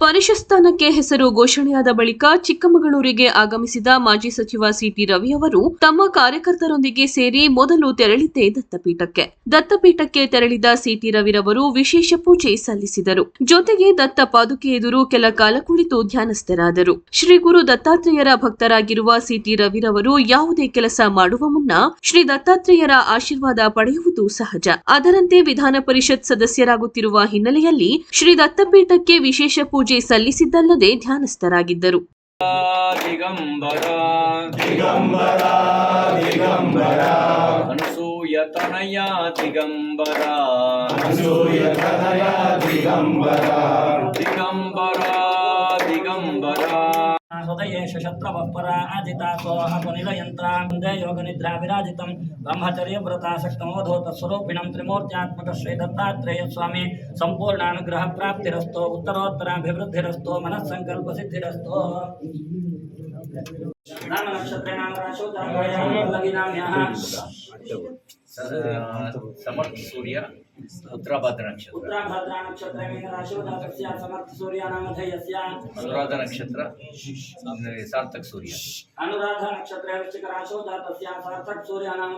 ಪರಿಷತ್ ಸ್ಥಾನಕ್ಕೆ ಹೆಸರು ಘೋಷಣೆಯಾದ ಬಳಿಕ ಚಿಕ್ಕಮಗಳೂರಿಗೆ ಆಗಮಿಸಿದ ಮಾಜಿ ಸಚಿವ ಸಿಟಿ ರವಿ ಅವರು ತಮ್ಮ ಕಾರ್ಯಕರ್ತರೊಂದಿಗೆ ಸೇರಿ ಮೊದಲು ತೆರಳಿದ್ದೆ ದತ್ತಪೀಠಕ್ಕೆ. ದತ್ತಪೀಠಕ್ಕೆ ತೆರಳಿದ ಸಿಟಿ ರವಿರವರು ವಿಶೇಷ ಪೂಜೆ ಸಲ್ಲಿಸಿದರು. ಜೊತೆಗೆ ದತ್ತ ಪಾದುಕೆ ಎದುರು ಕೆಲ ಕಾಲ ಕುಳಿತು ಧ್ಯಾನಸ್ಥರಾದರು. ಶ್ರೀ ಗುರು ದತ್ತಾತ್ರೇಯರ ಭಕ್ತರಾಗಿರುವ ಸಿಟಿ ರವಿರವರು ಯಾವುದೇ ಕೆಲಸ ಮಾಡುವ ಮುನ್ನ ಶ್ರೀ ದತ್ತಾತ್ರೇಯರ ಆಶೀರ್ವಾದ ಪಡೆಯುವುದು ಸಹಜ. ಅದರಂತೆ ವಿಧಾನ ಪರಿಷತ್ ಸದಸ್ಯರಾಗುತ್ತಿರುವ ಹಿನ್ನೆಲೆಯಲ್ಲಿ ಶ್ರೀ ದತ್ತಪೀಠಕ್ಕೆ ವಿಶೇಷ ಪೂಜೆ ಸಲ್ಲಿಸಿದ್ದಲ್ಲದೆ ಧ್ಯಾನಸ್ಥರಾಗಿದ್ದರು ದಿಗಂಬರ हृदयेषु ब्रह्मचर्य पराजितासो अपनिलयन्त्रां योगनिद्राविराजितं ब्रह्मचर्यव्रताशक्तमोधो तत्स्वरूपिणं त्रिमूर्त्यात्मकश्री दत्तात्रेयस्वामी सम्पूर्णानुग्रहप्राप्तिरस्तो उत्तरोत्तराभिवृद्धिरस्तो मनःसङ्कल्पसिद्धिरस्तो नाम नक्षत्र समर्थ सूर्य उत्तराभद्र नक्षत्र उत्तराभद्र नक्षत्र में राशो समर्थ सूर्य नाम नक्षत्र सार्थक सूर्य अनुराधा नक्षत्र वृश्चिक राशो सार्थक सूर्य नाम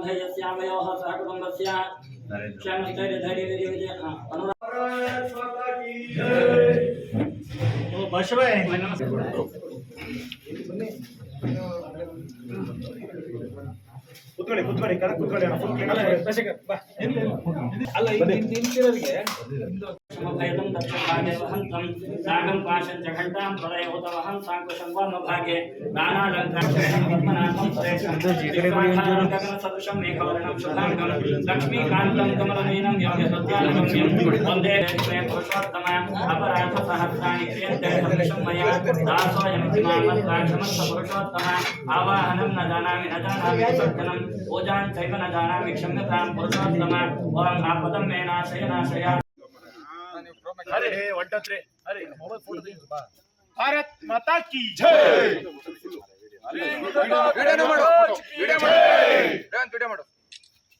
सह क्षम धैर्य धैर्य नमस्कार ಬನ್ನಿ ಕುತ್ಕೊಳ್ಳಿ ಕುತ್ಕೊಳ್ಳಿ ಕರೆಕ್ಟ್ ಕುತ್ಕೊಳ್ಳಿ ಅಣ್ಣ. ಫುಲ್ ಕ್ಲೀನ್ ಅಲ್ಲ समभयदं दक्षभागे वहन्तं। नागं पाशं च साङ्कुशं वामभागे नानालङ्कारं पद्मनाभं गगनसदृशं मेघवर्णं शुभाङ्गं। लक्ष्मीकान्तं कमलनयनं योग्यसत्यानुगम्यं वंदे पुरुषोत्तम अपराधसहस्राणि क्रियन्ते सदृशं मया। दासोऽयमिति मामद्राक्षमस्थ पुरुषोत्तम। आवाहनं न जानामि न जानामि सज्जनं पूजां न जानामि क्षम्यतां पुरुषोत्तम। ॐ आपदं मे नाशय नाशय ಭಾರತ್ ಮಾತಾ ಕಿ ಜೈ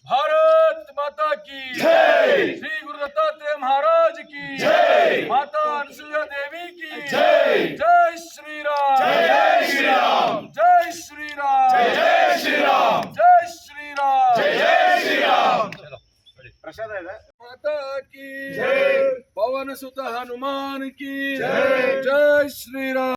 भारत माता की जय श्री गुरु दत्तात्रेय महाराज की जय माता अनसुया देवी की जय जय श्री राम जय श्री राम जय श्री राम जय श्री राम जय श्री राम जय श्री राम ಪ್ರಸಾದ ಇದೆ పవన సుత హనుమానికి. జై శ్రీరామ్.